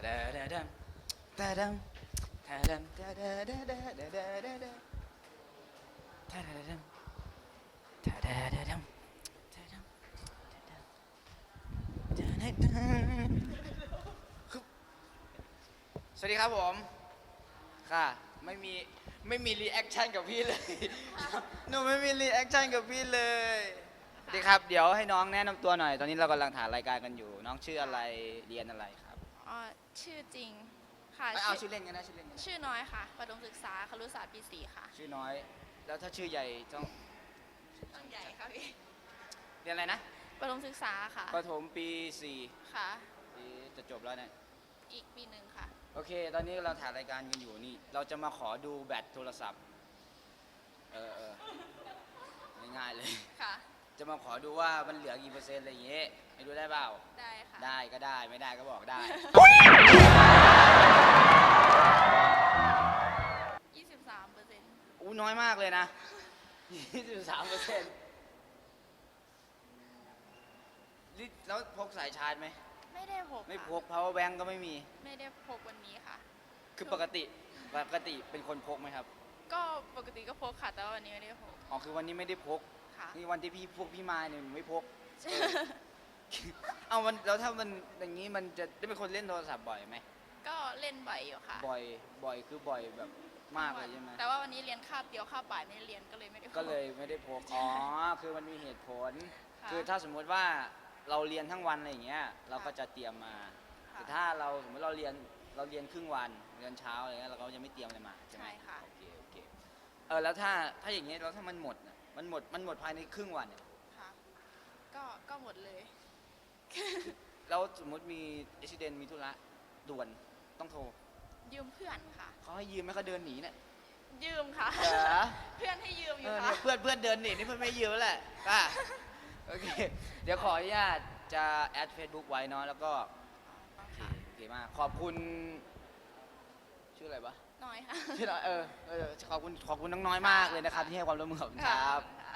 าดาดาดาดาดาดาดาดาดาดาดาตาดาดาดาดาดาดาดาดาดัมฮึบสวัสดีครับผม ค่ะ ไม่มี ไม่มีรีแอคชั่นกับพี่เลย หนูไม่มีรีแอคชั่นกับพี่เลยดีครับ เดี๋ยวให้น้องแนะนำตัวหน่อย ตอนนี้เรากำลังถ่ายรายการกันอยู่ น้องชื่ออะไร เรียนอะไรครับ อ๋อชื่อจริงค่ะไม่เอาชื่ชื่อเล่นกันนะชื่อเล่นกันนะชื่อน้อยค่ะประดมศึกษาครุศาสตร์ปีสี่ค่ะชื่อน้อย แล้วถ้าชื่อใหญ่ต้องต้นใหญ่ค่ะพี่เรียนอะไรนะประดมศึกษาค่ะประถมปีสี่ค่ะ ปีจะจบแล้วเนี่ยอีกปีหนึ่งค่ะ โอเค ตอนนี้เราถ่ายรายการกันอยู่นี่ เราจะมาขอดูแบตโทรศัพท์ เออเออง่ายๆเลย ค่ะ จะมาขอดูว่ามันเหลือกี่เปอร์เซ็นต์อะไรอย่างเงี้ยให้ดูได้เปล่า ได้ค่ะ ได้ก็ได้ไม่ได้ก็บอกได้ยี่สิบสามเปอร์เซ็นต์อู้น้อยมากเลยนะ 23เปอร์เซ็นต์แล้วพกสายชาร์จไหม ไม่ได้พกไม่ค่ะพก power bank ก็ไม่มี ไม่ได้พกวันนี้ค่ะ คือปกติ ปกติเป็นคนพกไหมครับ ก็ปกติก็พกค่ะ แต่ว่าวันนี้ไม่ได้พก อ๋อ คือวันนี้ไม่ได้พก ค่ะ นี่วันที่พี่พวกพี่มาเนี่ยไม่พก เอามันแล้วถ้ามันอย่างนี้มันจะได้เป็นคนเล่นโทรศัพท์บ่อยไหมก็เล่นบ่อยอยู่ค่ะบ่อยบ่อยคือบ่อยแบบมากเลยใช่ไหมแต่ว่าวันนี้เรียนคาบเดียวคาบบ่ายไม่ได้เรียนก็เลยไม่ได้พกก็เลยไม่ได้พกอ๋อคือมันมีเหตุผลค่ะคือถ้าสมมุติว่าเราเรียนทั้งวันอะไรอย่างเงี้ยเราก็จะเตรียมมาค่ะแต่ถ้าเราสมมติเราเรียนเราเรียนครึ่งวันเรียนเช้าอะไรเงี้ยเราก็จะไม่เตรียมอะไรมาใช่ไหมใช่ค่ะโอเคโอเคเออแล้วถ้าถ้าอย่างเงี้ยแล้วถ้ามันหมดน่ะมันหมดมันหมดภายในครึ่งวันเนี่ย ค่ะ ก็ก็หมดเลย แล้วสมมติมีอุบิเหตุมีธุระด่วนต้องโทรยืมเพื่อนค่ะ เขาให้ยืมไหมเขาเดินหนีเนี่ย ยืมค่ะ เหรอ เพื่อนให้ยืมอเอยู่อค่ะเนี่ยเพื่อนเพื่อนเดินหนีนี่เพื่อนไม่ยืมแล้วแหละอะโอเค เดี๋ยวขออนุญาตจะแอด Facebook ไว้เนาะแล้วก็โอเคโอเคมากขอบคุณชื่ออะไรวะน้อยค่ะชื่ออะไรเออเออขอบคุณขอบคุณน้องน้อยมากเลยนะครับ ที่ให้ความร่วมมือกับผมครับค่ะ